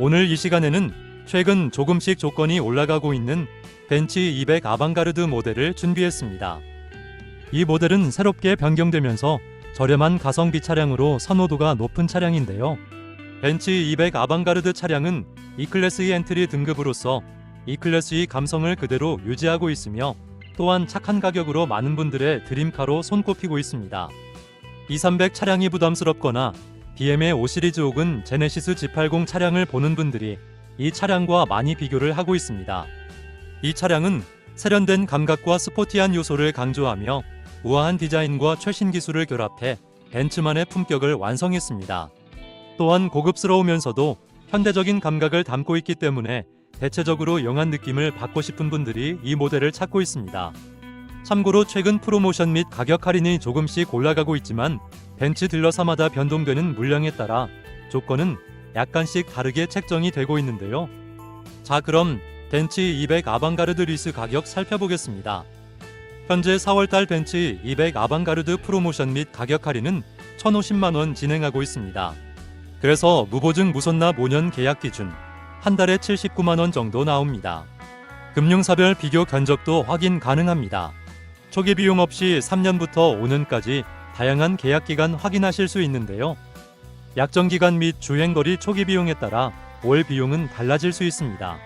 오늘 이 시간에는 최근 조금씩 조건이 올라가고 있는 벤츠 200 아방가르드 모델을 준비했습니다. 이 모델은 새롭게 변경되면서 저렴한 가성비 차량으로 선호도가 높은 차량인데요. 벤츠 200 아방가르드 차량은 E클래스 엔트리 등급으로서 E클래스의 감성을 그대로 유지하고 있으며 또한 착한 가격으로 많은 분들의 드림카로 손꼽히고 있습니다. 2300 차량이 부담스럽거나 BM의 5 시리즈 혹은 제네시스 G80 차량을 보는 분들이 이 차량과 많이 비교를 하고 있습니다. 이 차량은 세련된 감각과 스포티한 요소를 강조하며 우아한 디자인과 최신 기술을 결합해 벤츠만의 품격을 완성했습니다. 또한 고급스러우면서도 현대적인 감각을 담고 있기 때문에 대체적으로 영한 느낌을 받고 싶은 분들이 이 모델을 찾고 있습니다. 참고로 최근 프로모션 및 가격 할인이 조금씩 올라가고 있지만 벤츠 딜러사마다 변동되는 물량에 따라 조건은 약간씩 다르게 책정이 되고 있는데요. 자 그럼 벤츠 200 아방가르드 리스 가격 살펴보겠습니다. 현재 4월달 벤츠 200 아방가르드 프로모션 및 가격 할인은 1,050만원 진행하고 있습니다. 그래서 무보증 무손납 5년 계약 기준 한 달에 79만원 정도 나옵니다. 금융사별 비교 견적도 확인 가능합니다. 초기 비용 없이 3년부터 5년까지 다양한 계약 기간 확인하실 수 있는데요. 약정 기간 및 주행 거리 초기 비용에 따라 월 비용은 달라질 수 있습니다.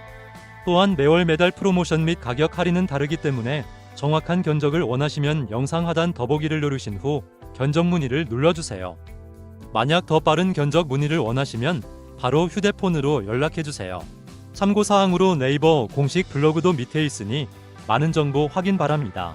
또한 매월 매달 프로모션 및 가격 할인은 다르기 때문에 정확한 견적을 원하시면 영상 하단 더보기를 누르신 후 견적 문의를 눌러주세요. 만약 더 빠른 견적 문의를 원하시면 바로 휴대폰으로 연락해 주세요. 참고 사항으로 네이버 공식 블로그도 밑에 있으니 많은 정보 확인 바랍니다.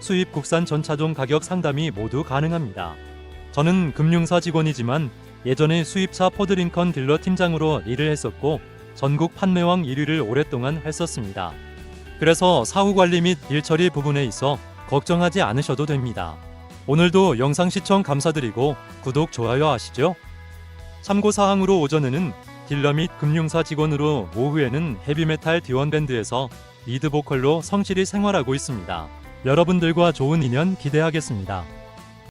수입 국산 전 차종 가격 상담이 모두 가능합니다. 저는 금융사 직원이지만 예전에 수입차 포드링컨 딜러 팀장으로 일을 했었고 전국 판매왕 1위를 오랫동안 했었습니다. 그래서 사후 관리 및 일처리 부분에 있어 걱정하지 않으셔도 됩니다. 오늘도 영상 시청 감사드리고 구독, 좋아요 하시죠? 참고사항으로 오전에는 딜러 및 금융사 직원으로 오후에는 헤비메탈 디원밴드에서 리드 보컬로 성실히 생활하고 있습니다. 여러분들과 좋은 인연 기대하겠습니다.